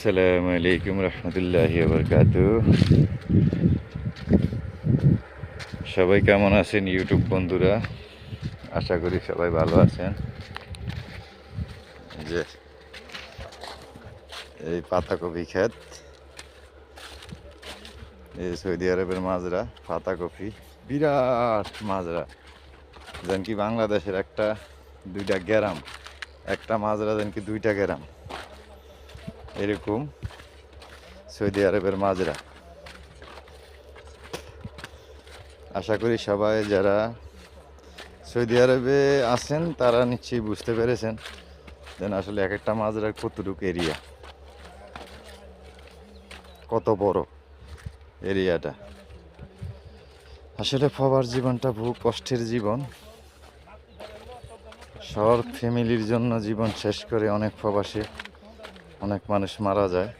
আসসালামু আলাইকুম রহমতুল্লাহি বরকাত সবাই কেমন আছেন ইউটিউব বন্ধুরা? আশা করি সবাই ভালো আছেন। যে, এই পাতাকপি ক্ষেত। এই সৌদি আরবের মাজরা, পাতাকপি, বিরাট মাজরা। যেন কি বাংলাদেশের একটা দুইটা গ্রাম। একটা মাজরা যেন কি দুইটা গ্রাম। এরকম সৌদি আরবের মাজরা। আশা করি সবাই যারা সৌদি আরবে আছেন, তারা নিশ্চয়ই বুঝতে পেরেছেন যেন আসলে এক একটা মাজরার কতটুকু এরিয়া। কত বড় এরিয়াটা। আসলে ফবার জীবনটা বহু কষ্টের জীবন। শহর ফ্যামিলির জন্য জীবন শেষ করে অনেক প্রবাসী অনেক মানুষ মারা যায়,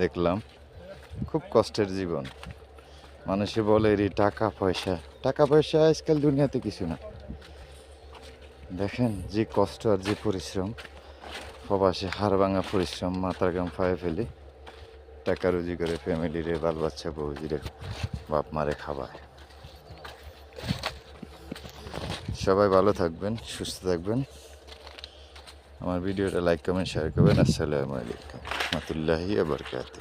দেখলাম। খুব কষ্টের জীবন। মানুষে বলে এরই টাকা পয়সা। টাকা পয়সা আজকাল দুনিয়াতে কিছু না। দেখেন যে কষ্ট আর যে পরিশ্রম, প্রবাসে হাড় ভাঙা পরিশ্রম, মাথার গাম ফায়ে ফেলি টাকা রুজি করে ফ্যামিলিরে বাল বাচ্চা বউজিরে, বাপ মারে খাবায় সবাই ভালো থাকবেন, সুস্থ থাকবেন। আমার ভিডিওটা লাইক কমেন্ট শেয়ার করবেন। আসসালামু আলাইকুম। রহমতুল্লাহি আবরকাত